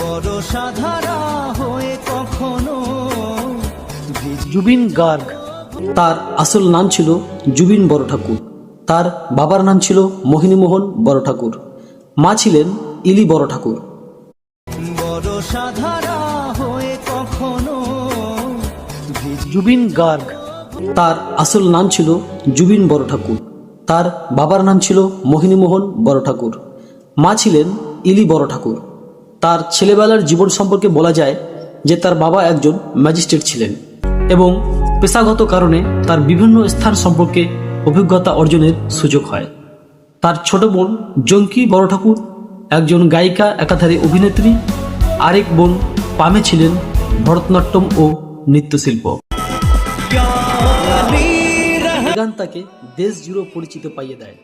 বড় সাধারা হয়ে কখনো জুবিন গার্গ। তার আসল নাম ছিল জুবিন বড় ঠাকুর। তার বাবার নাম ছিল মোহিনীমোহন বড় ঠাকুর। মা ছিলেন ইলি বড় ঠাকুর। বড় সাধারা হয়ে কখনো জুবিন গার্গ। তার আসল নাম ছিল জুবিন বড় ঠাকুর। তার বাবার নাম ছিল মোহিনীমোহন বড় ঠাকুর। মা ছিলেন ইলি বড় ঠাকুর। তার ছেলেবেলার জীবন সম্পর্কে বলা যায় যে তার বাবা একজন ম্যাজিস্ট্রেট ছিলেন এবং পেশাগত কারণে তার বিভিন্ন স্থান সম্পর্কে অভিজ্ঞতা অর্জনের সুযোগ হয়। তার ছোট বোন জঙ্কি বড় ঠাকুর, একজন গায়িকা, একাধারে অভিনেত্রী, আরেক বোন পামে ছিলেন ভরতনাট্যম ও নৃত্যশিল্প। গান তাকে দেশ জুড়ে পরিচিত পাইয়ে দেয়।